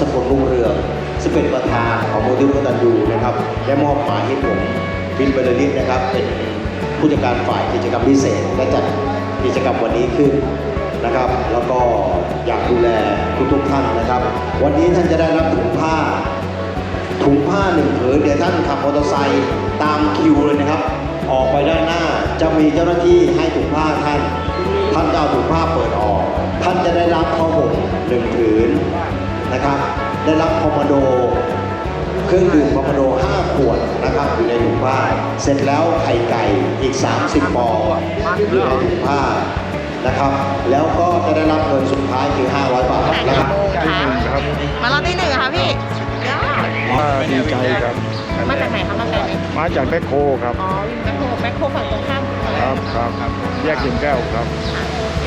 ที่งเร่วมกตันยูนะครับได้มอบหมายให้ผมบินบรรลิตนะครับ เป็นผู้จัดการฝ่ายกิจกรรมพิเศษและจัดกิจกรรมวันนี้ขึ้นนะครับ แล้วก็อยากดูแลทุกๆท่านนะครับ วันนี้ท่านจะได้รับถุงผ้า ถุงผ้าหนึ่งผืนเดี๋ยวท่านขับมอเตอร์ไซค์ตามคิวเลยนะครับ ออกไปด้านหน้าจะมีเจ้าหน้าที่ให้ถุงผ้าท่าน ท่านก็เอาถุงผ้าเปิดออก ท่านจะได้รับข้าวห่มหนึ่งผืน นะครับ ได้รับคอมมานโดเครื่องดื่มคอมมานโด 5 ขวดนะครับอยู่ในถุงผ้า เสร็จแล้วไข่ไก่อีก 30ฟองอยู่ในถุงผ้านะครับ แล้วก็จะได้รับเงินสุดท้ายคือ 500 บาทถ่ายนะกี่ครับโมงคะครับมารอบที่หนึ่งเหรอคะพี่ยอดว่าดีใจครับ มาจากไหนคะมาจากไหนมาจากแมคโครครับ อ๋อแมคโครแมคโครฝั่งตรงข้ามครับครับแยกกิ่งแก้วครับค่ะ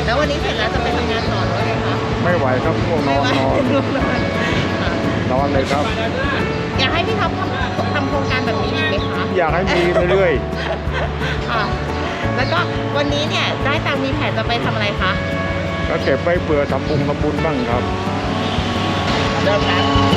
แล้ววันนี้เสร็จแล้วจะไปทำงานต่อหรือว่าไงคะ ไม่ไหวครับง่วงนไม่อนไหวนอนค่ะนอนเลยครับ อยากให้พี่ท็อปทำทำโครงการแบบนี้อีกไหมคะอยากให้มีเรื่อยค่ะแล้วก็วันนี้เนี่ยได้ตังค์มีแผนจะไปทำอะไรคะๆก็เก็บไว้เผื่อทำบุญทำบุญบ้างครับเริ่มแล้ว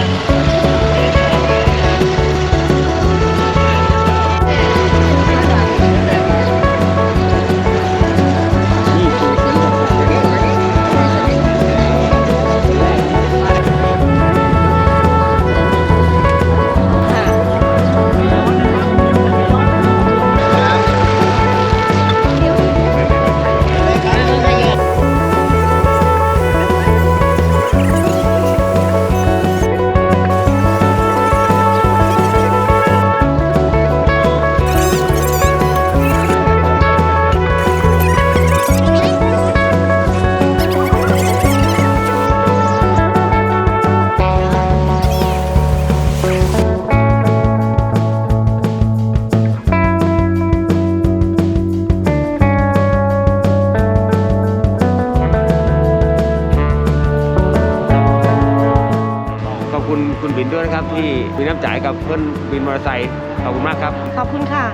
นด้วยนะครับ ที่มีน้ำใจกับเพื่อนบินมอเตอร์ไซค์ขอบคุณมากครับ ขอบคุณค่ะ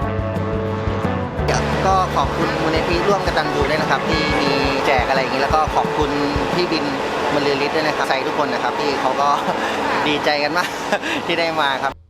ก็ขอบคุณมูลนิธิร่วมกตันยูด้วยนะครับ ที่มีแจกอะไรอย่างนี้แล้วก็ขอบคุณพี่บินบรรลือฤทธิ์ด้วยนะครับใส่ทุกคนนะครับที่เขาก็ดีใจกันมากที่ได้มาครับ